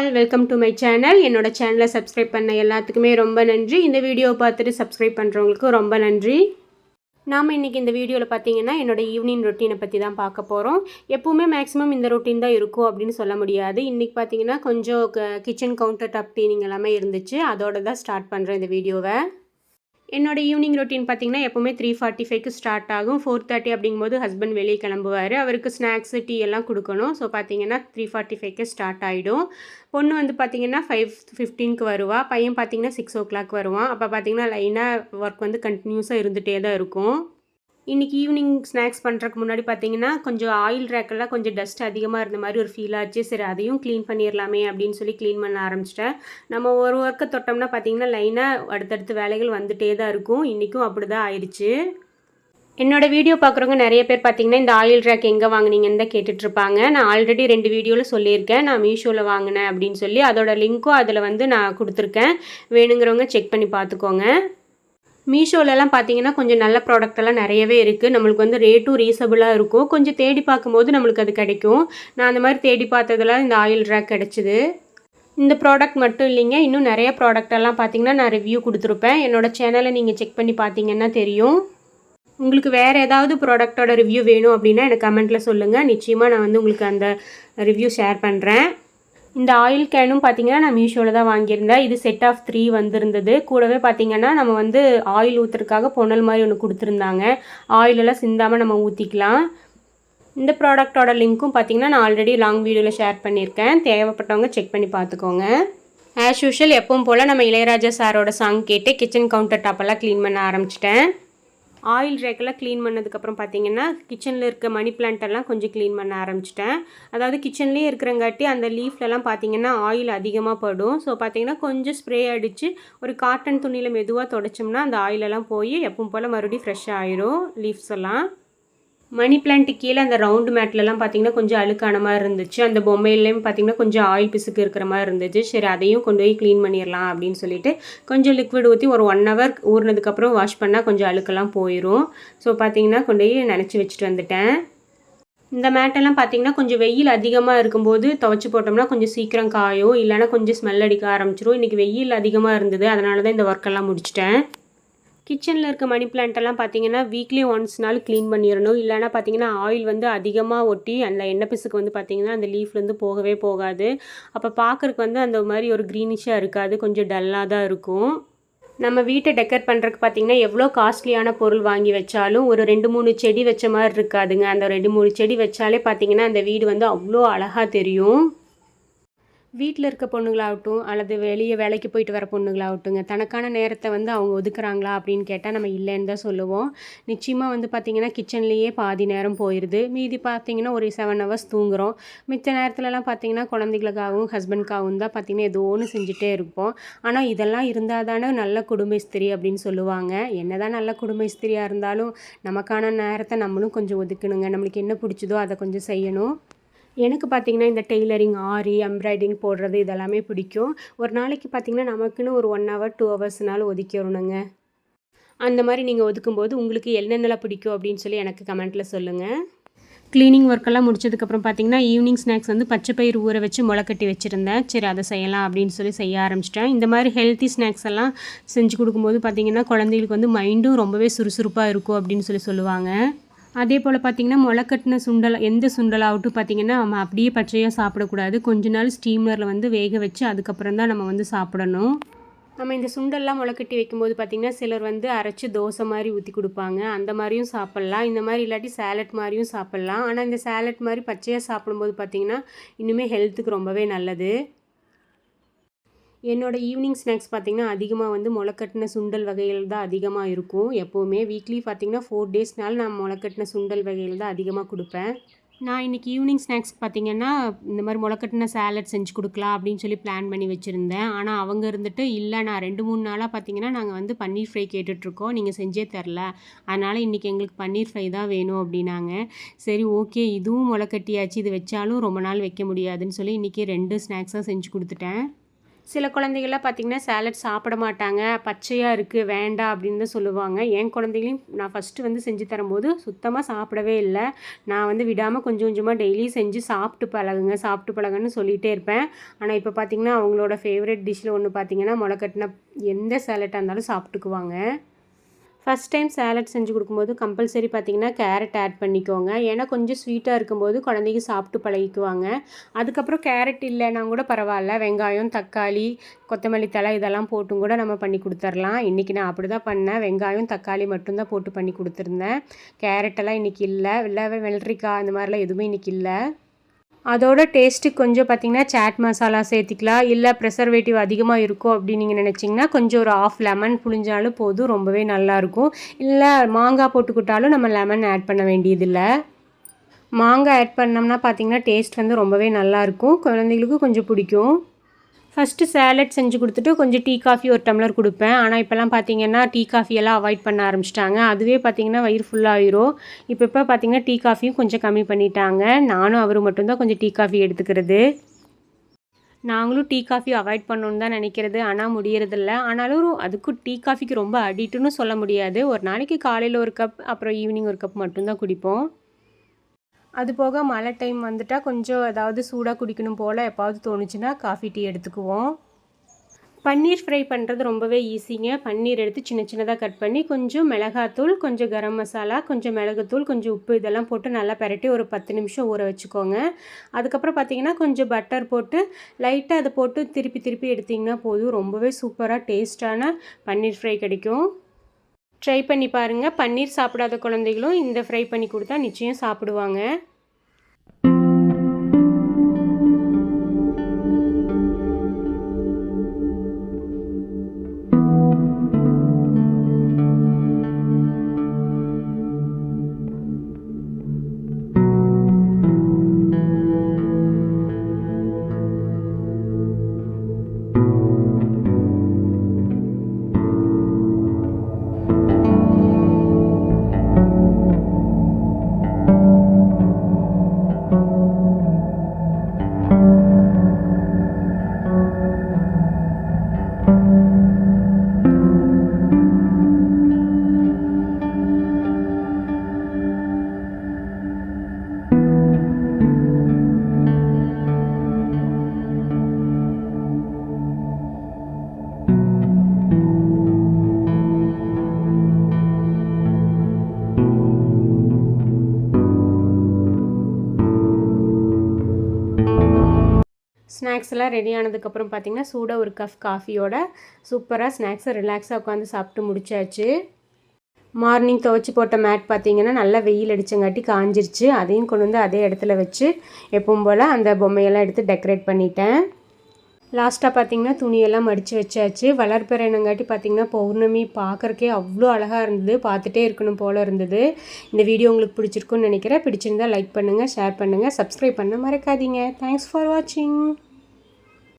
All welcome to my channel என்னோட சேனலை subscribe பண்ண எல்லாத்துக்குமே ரொம்ப நன்றி. இந்த வீடியோ பார்த்துட்டு சப்ஸ்கிரைப் பண்ணுறவங்களுக்கும் ரொம்ப நன்றி. நாம் இன்றைக்கி இந்த வீடியோவில் பார்த்தீங்கன்னா என்னோடய ஈவினிங் ரொட்டீனை பற்றி தான் பார்க்க போகிறோம் எப்போவுமே மேக்ஸிமம் இந்த ரொட்டீன் தான் இருக்கும் அப்படின்னு சொல்ல முடியாது. இன்றைக்கி பார்த்தீங்கன்னா கொஞ்சம் கிச்சன் கவுண்டர் டாப் க்ளீனிங் எல்லாமே இருந்துச்சு. அதோட தான் ஸ்டார்ட் பண்ணுறேன் இந்த வீடியோவை என்னோடய ஈவினிங் ரொட்டீன் பார்த்தீங்கன்னா எப்போவுமே த்ரீ ஃபார்ட்டி ஃபைவ்க்கு ஸ்டார்ட் ஆகும். ஃபோர் தேர்ட்டி அப்படிங்கும்போது ஹஸ்பண்ட் வெளியே கிளம்புவார். அவருக்கு ஸ்நாக்ஸு டீ எல்லாம் கொடுக்கணும். ஸோ பார்த்தீங்கன்னா த்ரீ ஃபார்ட்டி ஃபைவ்க்கு ஸ்டார்ட் ஆகிடும் பொண்ணு வந்து பார்த்தீங்கன்னா ஃபைவ் ஃபிஃப்டீனுக்கு வருவா. பையன் பார்த்தீங்கன்னா சிக்ஸ் ஓ கிளாக் வருவான். அப்போ பார்த்தீங்கன்னா லைனாக ஒர்க் வந்து கண்டினியூஸாக இருந்துகிட்டே தான் இருக்கும். இன்றைக்கி ஈவினிங் ஸ்நாக்ஸ் பண்ணுறதுக்கு முன்னாடி பார்த்தீங்கன்னா கொஞ்சம் ஆயில் ரேக்கெல்லாம் கொஞ்சம் டஸ்ட் அதிகமாக இருந்த மாதிரி ஒரு ஃபீல் ஆச்சு. சரி அதையும் க்ளீன் பண்ணிடலாமே அப்படின்னு சொல்லி க்ளீன் பண்ண ஆரம்பிச்சிட்டேன். நம்ம ஒரு ஒர்க்கை தொட்டோம்னா பார்த்தீங்கன்னா லைனாக அடுத்தடுத்து வேலைகள் வந்துகிட்டே தான் இருக்கும். இன்றைக்கும் அப்படி தான் ஆயிடுச்சு என்னோட வீடியோ பார்க்குறவங்க நிறைய பேர் பார்த்தீங்கன்னா இந்த ஆயில் ரேக் எங்கே வாங்குனீங்கன்னு தான் கேட்டுட்ருப்பாங்க நான் ஆல்ரெடி ரெண்டு வீடியோவில் சொல்லியிருக்கேன். நான் மீஷோவில் வாங்கினேன் அப்படின்னு சொல்லி அதோட லிங்க்கும் அதில் வந்து நான் கொடுத்துருக்கேன். வேணுங்கிறவங்க செக் பண்ணி பார்த்துக்கோங்க மீஷோலலாம் பார்த்தீங்கன்னா கொஞ்சம் நல்ல ப்ராடக்ட் எல்லாம் நிறையவே இருக்குது நம்மளுக்கு வந்து ரேட்டும் ரீசபிளாக இருக்கும். கொஞ்சம் தேடி பார்க்கும்போது நம்மளுக்கு அது கிடைக்கும். நான் அந்த மாதிரி தேடி பார்த்ததெல்லாம் இந்த ஆயில் ரேக் கிடச்சிது. இந்த ப்ராடக்ட் மட்டும் இல்லைங்க. இன்னும் நிறைய ப்ராடக்ட் எல்லாம் பார்த்தீங்கன்னா நான் ரிவ்யூ கொடுத்துருப்பேன். என்னோடய சேனலை நீங்கள் செக் பண்ணி பார்த்தீங்கன்னா தெரியும். உங்களுக்கு வேறு ஏதாவது ப்ராடக்டோட ரிவ்யூ வேணும் அப்படின்னா எனக்கு கமெண்ட்டில் சொல்லுங்கள் நிச்சயமாக நான் வந்து உங்களுக்கு அந்த ரிவ்யூ ஷேர் பண்ணுறேன் இந்த ஆயில் கேனும் பார்த்தீங்கன்னா நான் மீஷோவில் தான் வாங்கியிருந்தேன். இது செட் ஆஃப் த்ரீ வந்திருந்தது. கூடவே பார்த்தீங்கன்னா நம்ம வந்து ஆயில் ஊற்றுறதுக்காக பொன்னல் மாதிரி ஒன்று கொடுத்துருந்தாங்க. ஆயிலெல்லாம் சிந்தாமல் நம்ம ஊற்றிக்கலாம் இந்த ப்ராடக்டோட லிங்க்கும் பார்த்தீங்கன்னா நான் ஆல்ரெடி லாங் வீடியோவில் ஷேர் பண்ணியிருக்கேன். தேவைப்பட்டவங்க செக் பண்ணி பார்த்துக்கோங்க ஆஸ் யூஷுவல் எப்பவும் போல் நம்ம இளையராஜா சாரோட சாங் கேட்டு கிச்சன் கவுண்டர் டாப்பெல்லாம் க்ளீன் பண்ண ஆரம்பிச்சிட்டேன். ஆயில் ரேக்கெல்லாம் க்ளீன் பண்ணதுக்கப்புறம் பார்த்தீங்கன்னா கிச்சனில் இருக்க மணி பிளான்ட்டெல்லாம் கொஞ்சம் க்ளீன் பண்ண ஆரம்பிச்சிட்டேன். அதாவது கிச்சன்லேயே இருக்கிறங்காட்டி அந்த லீஃப்லலாம் பார்த்தீங்கன்னா ஆயில் அதிகமாக படும். ஸோ பார்த்தீங்கன்னா கொஞ்சம் ஸ்ப்ரே அடித்து ஒரு காட்டன் துணியில் மெதுவாக தொடச்சோம்னா அந்த ஆயிலெல்லாம் போய் எப்பவும் போல் மறுபடியும் ஃப்ரெஷ்ஷாக ஆயிரும் லீஃப்ஸ் எல்லாம். மணி பிளான்ட்டு கீழே அந்த ரவுண்டு மேட்லலாம் பார்த்தீங்கன்னா கொஞ்சம் அழுக்கான மாதிரி இருந்துச்சு. அந்த பொம்மையிலையும் பார்த்தீங்கன்னா கொஞ்சம் ஆயில் பிசுக்கு இருக்கிற மாதிரி இருந்துச்சு. சரி அதையும் கொண்டு போய் க்ளீன் பண்ணிடலாம் அப்படின்னு சொல்லிட்டு கொஞ்சம் லிக்விட் ஊற்றி ஒரு ஒன் ஹவர் ஊறினதுக்கப்புறம் வாஷ் பண்ணால் கொஞ்சம் அழுக்கெல்லாம் போயிடும் ஸோ பார்த்தீங்கன்னா கொண்டு போய் நினச்சி வச்சுட்டு வந்துட்டேன். இந்த மேட்டெல்லாம் பார்த்தீங்கன்னா கொஞ்சம் வெயில் அதிகமாக இருக்கும்போது துவச்சி போட்டோம்னா கொஞ்சம் சீக்கிரம் காயும். இல்லைனா கொஞ்சம் ஸ்மெல் அடிக்க ஆரம்பிச்சிரும். இன்றைக்கி வெயில் அதிகமாக இருந்தது. அதனால தான் இந்த ஒர்க்கெல்லாம் முடிச்சிட்டேன். கிச்சனில் இருக்க மணி பிளான்ட்டெல்லாம் பார்த்தீங்கன்னா வீக்லி ஒன்ஸ்னால க்ளீன் பண்ணிடணும். இல்லைனா பார்த்தீங்கன்னா ஆயில் வந்து அதிகமாக ஒட்டி அந்த எண்ணெய் பிசுக்கு வந்து பார்த்தீங்கன்னா அந்த லீஃப்லேருந்து போகவே போகாது. அப்போ பார்க்குறக்கு வந்து அந்த மாதிரி ஒரு க்ரீனிஷாக இருக்காது. கொஞ்சம் டல்லாக தான் இருக்கும். நம்ம வீட்டை டெக்கர் பண்ணுறதுக்கு பார்த்தீங்கன்னா எவ்வளோ காஸ்ட்லியான பொருள் வாங்கி வச்சாலும் ஒரு ரெண்டு மூணு செடி வச்ச மாதிரி இருக்காதுங்க. அந்த ரெண்டு மூணு செடி வச்சாலே பார்த்தீங்கன்னா அந்த வீடு வந்து அவ்வளோ அழகாக தெரியும். வீட்டில் இருக்க பொண்ணுங்களாகட்டும் அல்லது வெளியே வேலைக்கு போயிட்டு வர பொண்ணுங்களாகட்டுங்க தனக்கான நேரத்தை வந்து அவங்க ஒதுக்குறாங்களா அப்படின்னு கேட்டால் நம்ம இல்லைன்னு தான் சொல்லுவோம். நிச்சயமாக வந்து பார்த்திங்கன்னா கிச்சன்லேயே பாதி நேரம் போயிடுது மீதி பார்த்திங்கன்னா ஒரு செவன் ஹவர்ஸ் தூங்குகிறோம் மித்த நேரத்துலலாம் பார்த்திங்கன்னா குழந்தைகளுக்காகவும் ஹஸ்பண்ட்காகவும் தான் பார்த்திங்கன்னா ஏதோ ஒன்று செஞ்சுட்டே இருப்போம். ஆனால் இதெல்லாம் இருந்தால் தானே நல்ல குடும்ப ஸ்திரி அப்படின்னு சொல்லுவாங்க. என்ன தான் நல்ல குடும்ப ஸ்திரியாக இருந்தாலும் நமக்கான நேரத்தை நம்மளும் கொஞ்சம் ஒதுக்கணுங்க. நம்மளுக்கு என்ன பிடிச்சதோ அதை கொஞ்சம் செய்யணும். எனக்கு பார்த்திங்கன்னா இந்த டெய்லரிங் ஆரி எம்ப்ராய்டிங் போடுறது இதெல்லாமே பிடிக்கும். ஒரு நாளைக்கு பார்த்திங்கன்னா நமக்குன்னு ஒரு ஒன் ஹவர் டூ ஹவர்ஸ்னாலும் ஒதுக்கிடணுங்க அந்த மாதிரி நீங்கள் ஒதுக்கும்போது உங்களுக்கு என்னென்னலாம் பிடிக்கும் அப்படின்னு சொல்லி எனக்கு கமெண்ட்டில் சொல்லுங்கள் க்ளீனிங் ஒர்க்கெல்லாம் முடிச்சதுக்கப்புறம் பார்த்தீங்கன்னா ஈவினிங் ஸ்நாக்ஸ் வந்து பச்சை பயிர் ஊற வச்சு முளைக்கட்டி வச்சுருந்தேன். சரி அதை செய்யலாம் அப்படின்னு சொல்லி செய்ய ஆரம்பிச்சிட்டேன். இந்த மாதிரி ஹெல்த்தி ஸ்நாக்ஸ் எல்லாம் செஞ்சு கொடுக்கும்போது பார்த்திங்கன்னா குழந்தைகளுக்கு வந்து மைண்டும் ரொம்பவே சுறுசுறுப்பாக இருக்கும் அப்படின்னு சொல்லி சொல்லுவாங்க. அதே போல் பார்த்திங்கன்னா முளைக்கட்டின சுண்டல் எந்த சுண்டலாகட்டும் பார்த்திங்கன்னா நம்ம அப்படியே பச்சையாக சாப்பிடக்கூடாது. கொஞ்ச நாள் ஸ்டீமரில் வந்து வேக வச்சு அதுக்கப்புறம் தான் நம்ம வந்து சாப்பிடணும். நம்ம இந்த சுண்டல்லாம் முளைக்கட்டி வைக்கும்போது பார்த்திங்கன்னா சிலர் வந்து அரைச்சி தோசை மாதிரி ஊற்றி கொடுப்பாங்க. அந்த மாதிரியும் சாப்பிட்லாம். இந்த மாதிரி இல்லாட்டி சேலட் மாதிரியும் சாப்பிட்லாம். ஆனால் இந்த சேலட் மாதிரி பச்சையாக சாப்பிடும்போது பார்த்திங்கன்னா இன்னுமே ஹெல்த்துக்கு ரொம்பவே நல்லது. என்னோடய ஈவினிங் ஸ்நாக்ஸ் பார்த்திங்கன்னா அதிகமாக வந்து முளைக்கட்டின சுண்டல் வகைகள் தான் அதிகமாக இருக்கும். எப்போவுமே வீக்லி பார்த்திங்கன்னா ஃபோர் டேஸ்னால நான் முளைக்கட்டின சுண்டல் வகைகள் தான் அதிகமாக கொடுப்பேன். நான் இன்றைக்கி ஈவினிங் ஸ்நாக்ஸ் பார்த்திங்கன்னா இந்த மாதிரி முளைக்கட்டின சேலட் செஞ்சு கொடுக்கலாம் அப்படின்னு சொல்லி பிளான் பண்ணி வச்சுருந்தேன். ஆனால் அவங்க இருந்துட்டு இல்லை நான் ரெண்டு மூணு நாளாக பார்த்திங்கன்னா நாங்கள் வந்து பன்னீர் ஃப்ரை கேட்டுட்ருக்கோம். நீங்கள் செஞ்சே தரல. அதனால் இன்றைக்கி எங்களுக்கு பன்னீர் ஃப்ரை தான் வேணும் அப்படின்னாங்க. சரி ஓகே இதுவும் முளைக்கட்டியாச்சு. இது வச்சாலும் ரொம்ப நாள் வைக்க முடியாதுன்னு சொல்லி இன்றைக்கி ரெண்டு ஸ்நாக்ஸாக செஞ்சு கொடுத்துட்டேன். சில குழந்தைகள்லாம் பார்த்திங்கன்னா சேலட் சாப்பிட மாட்டாங்க பச்சையாக இருக்குது வேண்டாம் அப்படின்னு தான் சொல்லுவாங்க. என் குழந்தைகளையும் நான் ஃபஸ்ட்டு வந்து செஞ்சு தரும்போது சுத்தமாக சாப்பிடவே இல்லை. நான் வந்து விடாமல் கொஞ்சம் கொஞ்சமாக டெய்லி செஞ்சு சாப்பிட்டு பழகுங்க சாப்பிட்டு பழகுன்னு சொல்லிகிட்டே இருப்பேன். ஆனால் இப்போ பார்த்திங்கன்னா அவங்களோட ஃபேவரட் டிஷ்ஷில் ஒன்று பார்த்திங்கன்னா முளைக்கட்டின எந்த சேலட்டாக இருந்தாலும் சாப்பிட்டுக்குவாங்க. ஃபஸ்ட் டைம் சேலட் செஞ்சு கொடுக்கும்போது கம்பல்சரி பார்த்திங்கன்னா கேரட் ஆட் பண்ணிக்கோங்க. ஏன்னா கொஞ்சம் ஸ்வீட்டாக இருக்கும்போது குழந்தைங்க சாப்பிட்டு பழகிக்குவாங்க. அதுக்கப்புறம் கேரட் இல்லைனா கூட பரவாயில்ல. வெங்காயம் தக்காளி கொத்தமல்லி தலை இதெல்லாம் போட்டும் கூட நம்ம பண்ணி கொடுத்துர்லாம். இன்றைக்கி நான் அப்படி தான் பண்ணேன். வெங்காயம் தக்காளி மட்டும்தான் போட்டு பண்ணி கொடுத்துருந்தேன். கேரட்டெல்லாம் இன்றைக்கி இல்லை. இல்லை வெள்ளரிக்காய் இந்த மாதிரிலாம் எதுவுமே இன்றைக்கி இல்லை. அதோட டேஸ்ட்டு கொஞ்சம் பார்த்திங்கன்னா சாட் மசாலா சேர்த்திக்கலாம். இல்லை ப்ரெசர்வேட்டிவ் அதிகமாக இருக்கும் அப்படின்னு நீங்கள் நினச்சிங்கன்னா கொஞ்சம் ஒரு ஆஃப் லெமன் புளிஞ்சாலும் போதும் ரொம்பவே நல்லாயிருக்கும் இல்லை மாங்காய் போட்டுக்கிட்டாலும் நம்ம லெமன் ஆட் பண்ண வேண்டியதில்லை. மாங்காய் ஆட் பண்ணோம்னா பார்த்திங்கன்னா டேஸ்ட் வந்து ரொம்பவே நல்லாயிருக்கும் குழந்தைங்களுக்கு கொஞ்சம் பிடிக்கும். ஃபஸ்ட்டு சேலட் செஞ்சு கொடுத்துட்டு கொஞ்சம் டீ காஃபி ஒரு டம்ளர் கொடுப்பேன். ஆனால் இப்போல்லாம் பார்த்தீங்கன்னா டீ காஃபியெல்லாம் அவாய்ட் பண்ண ஆரம்பிச்சிட்டாங்க. அதுவே பார்த்தீங்கன்னா வயிறு ஃபுல்லாகிரும் இப்போ இப்போ பார்த்திங்கன்னா டீ காஃபியும் கொஞ்சம் கம்மி பண்ணிட்டாங்க. நானும் அவர் மட்டும்தான் கொஞ்சம் டீ காஃபி எடுத்துக்கிறது. நாங்களும் டீ காஃபி அவாய்ட் பண்ணணுன்னு தான் நினைக்கிறது. ஆனால் முடியறதில்ல. ஆனாலும் அதுக்கும் டீ காஃபிக்கு ரொம்ப அடிட்டுன்னு சொல்ல முடியாது. ஒரு நாளைக்கு காலையில் ஒரு கப் அப்புறம் ஈவினிங் ஒரு கப் மட்டும்தான் குடிப்போம். அது போக மழை டைம் வந்துட்டால் கொஞ்சம் ஏதாவது சூடாக குடிக்கணும் போல் எப்பாவது தோணுச்சுன்னா காஃபி டீ எடுத்துக்குவோம். பன்னீர் ஃப்ரை பண்ணுறது ரொம்பவே ஈஸிங்க பன்னீர் எடுத்து சின்ன சின்னதாக கட் பண்ணி கொஞ்சம் மிளகாத்தூள் கொஞ்சம் கரம் மசாலா கொஞ்சம் மிளகுத்தூள் கொஞ்சம் உப்பு இதெல்லாம் போட்டு நல்லா பரட்டி ஒரு பத்து நிமிஷம் ஊற வச்சுக்கோங்க. அதுக்கப்புறம் பார்த்தீங்கன்னா கொஞ்சம் பட்டர் போட்டு லைட்டாக அதை போட்டு திருப்பி திருப்பி எடுத்திங்கன்னா போதும். ரொம்பவே சூப்பராக டேஸ்டான பன்னீர் ஃப்ரை கிடைக்கும். ட்ரை பண்ணி பாருங்கள் பன்னீர் சாப்பிடாத குழந்தைகளும் இந்த ஃப்ரை பண்ணி கொடுத்தா நிச்சயம் சாப்பிடுவாங்க. ஸ்நாக்ஸ் எல்லாம் ரெடி ஆனதுக்கப்புறம் பார்த்திங்கன்னா சூடாக ஒரு கப் காஃபியோட சூப்பராக ஸ்நாக்ஸை ரிலாக்ஸாக உட்காந்து சாப்பிட்டு முடிச்சாச்சு. மார்னிங் துவச்சி போட்ட மேட் பார்த்திங்கன்னா நல்லா வெயில் அடித்தங்காட்டி காஞ்சிருச்சு. அதையும் கொண்டு வந்து அதே இடத்துல வச்சு எப்பவும் போல் அந்த பொம்மையெல்லாம் எடுத்து டெக்கரேட் பண்ணிட்டேன். லாஸ்ட்டாக பார்த்திங்கன்னா துணியெல்லாம் மடித்து வச்சாச்சு. வளர்ப்பிறனங்காட்டி பார்த்திங்கன்னா பௌர்ணமி பார்க்குறக்கே அவ்வளோ அழகாக இருந்தது. பார்த்துட்டே இருக்கணும் போல் இருந்தது. இந்த வீடியோ உங்களுக்கு பிடிச்சிருக்குன்னு நினைக்கிறேன். பிடிச்சிருந்தால் லைக் பண்ணுங்கள் ஷேர் பண்ணுங்கள் சப்ஸ்கிரைப் பண்ண மறக்காதீங்க. தேங்க்ஸ் ஃபார் வாட்சிங்